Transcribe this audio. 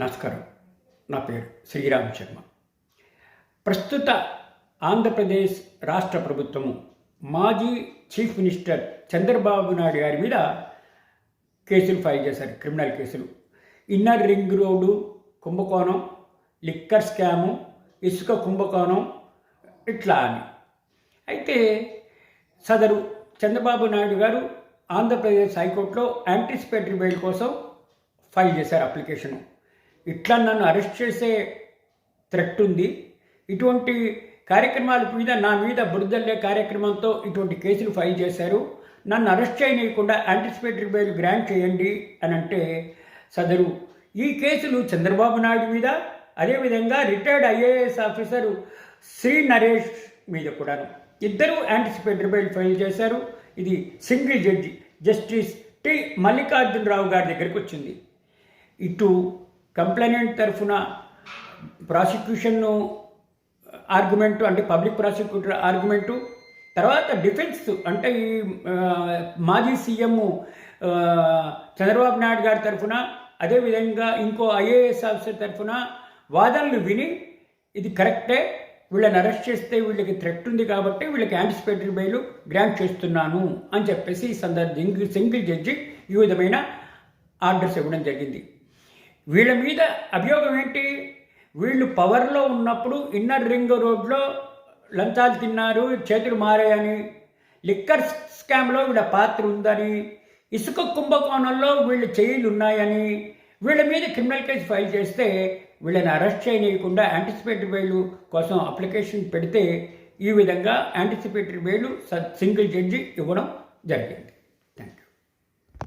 నమస్కారం. నా పేరు శ్రీరామ్ శర్మ. ప్రస్తుత ఆంధ్రప్రదేశ్ రాష్ట్ర ప్రభుత్వము మాజీ చీఫ్ మినిస్టర్ చంద్రబాబు నాయుడు గారి మీద కేసులు ఫైల్ చేశారు క్రిమినల్ కేసులు. ఇన్నర్ రింగ్ రోడ్డు కుంభకోణం లిక్కర్ స్కాము ఇసుక కుంభకోణం ఇట్లా అని. అయితే సదరు చంద్రబాబు నాయుడు గారు ఆంధ్రప్రదేశ్ హైకోర్టులో యాంటిసిపేటరీ బెయిల్ కోసం ఫైల్ చేశారు అప్లికేషను. ఇట్లా నన్ను అరెస్ట్ చేసే థ్రెట్ ఉంది. ఇటువంటి కార్యక్రమాల మీద నా మీద బురదల్లే కార్యక్రమంతో ఇటువంటి కేసులు ఫైల్ చేశారు. నన్ను అరెస్ట్ చేయనీయకుండా యాంటిసిపేటరీ బెయిల్ గ్రాంట్ చేయండి అని అంటే సదరు. ఈ కేసులు చంద్రబాబు నాయుడు మీద అదేవిధంగా retired IAS officer Shri Naresh మీద కూడాను. ఇద్దరు యాంటిసిపేటరీ బెయిల్ ఫైల్ చేశారు. ఇది single judge justice T Mallikarjuna Rao గారి దగ్గరికి వచ్చింది. ఇటు కంప్లైనెంట్ తరఫున ప్రాసిక్యూషన్ ఆర్గ్యుమెంటు అంటే పబ్లిక్ ప్రాసిక్యూటర్ ఆర్గ్యుమెంటు తర్వాత డిఫెన్స్ అంటే ఈ మాజీ సీఎం చంద్రబాబు నాయుడు గారి తరఫున అదేవిధంగా ఇంకో ఐఏఎస్ ఆఫీసర్ తరఫున వాదనలు విని ఇది కరెక్టే వీళ్ళని అరెస్ట్ చేస్తే వీళ్ళకి థ్రెట్ ఉంది కాబట్టి వీళ్ళకి యాంటిసిపేటరీ బెయిల్ గ్రాంట్ చేస్తున్నాను అని చెప్పేసి ఈ సందర్భ సింగిల్ జడ్జి ఈ విధమైన ఆర్డర్స్ ఇవ్వడం జరిగింది. వీళ్ళ మీద అభియోగం ఏంటి? వీళ్ళు పవర్లో ఉన్నప్పుడు ఇన్నర్ రింగ్ రోడ్లో లంచాలు తిన్నారు చేతులు మారాయని లిక్కర్ స్కామ్లో వీళ్ళ పాత్ర ఉందని ఇసుక కుంభకోణంలో వీళ్ళ చేయిలు ఉన్నాయని వీళ్ళ మీద క్రిమినల్ కేసు ఫైల్ చేస్తే వీళ్ళని అరెస్ట్ చేయనీయకుండా యాంటిసిపేటరీ బెయిల్ కోసం అప్లికేషన్ పెడితే ఈ విధంగా యాంటిసిపేటరీ బెయిల్ సింగిల్ జడ్జి ఇవ్వడం జరిగింది.